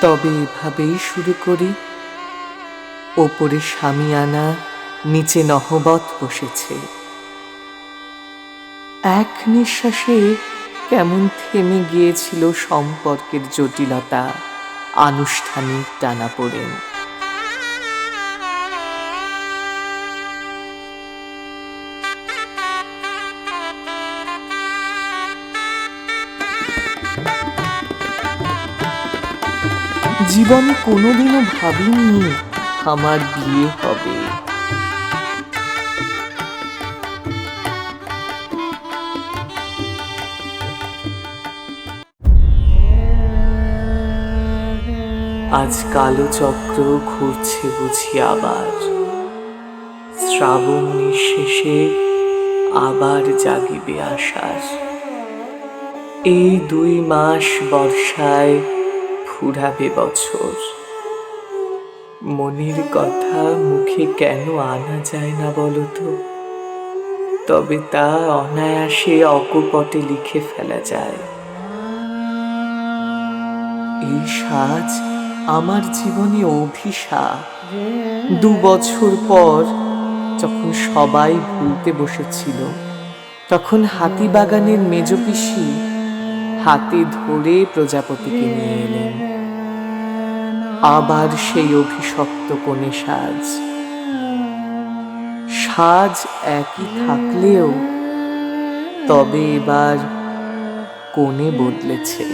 তবে এভাবেই শুরু করি। ওপরে স্বামীয়ানা নিচে নহবত বসেছে। এক নিঃশ্বাসে কেমন থেমে গিয়েছিল সম্পর্কের জটিলতা, আনুষ্ঠানিক টানাপোড়েন জীবনে কোনোদিনও ভাবিনি আমার বিয়ে হবে। আজ কালো চক্র ঘুরছে বুঝি আবার। শ্রাবণ নিঃশেষে আবার জাগিবে আশার। এই দুই মাস বর্ষায় ফুরাবে বছর। মনের কথা মুখে কেন আনা যায় না বলতো? তবে তা অনায়াসে অকপটে লিখে ফেলা যায়। এই সাজ আমার জীবনে অভিশাপ। দু বছর পর যখন সবাই ভুলতে বসেছিল, তখন হাতিবাগানের মেজ পিসি হাতে ধরে প্রজাপতিকে নিয়ে এলেন। আবার সেই অভিশপ্ত কোণে সাজ। সাজ একই থাকলেও তবে এবার কোণে বদলেছে।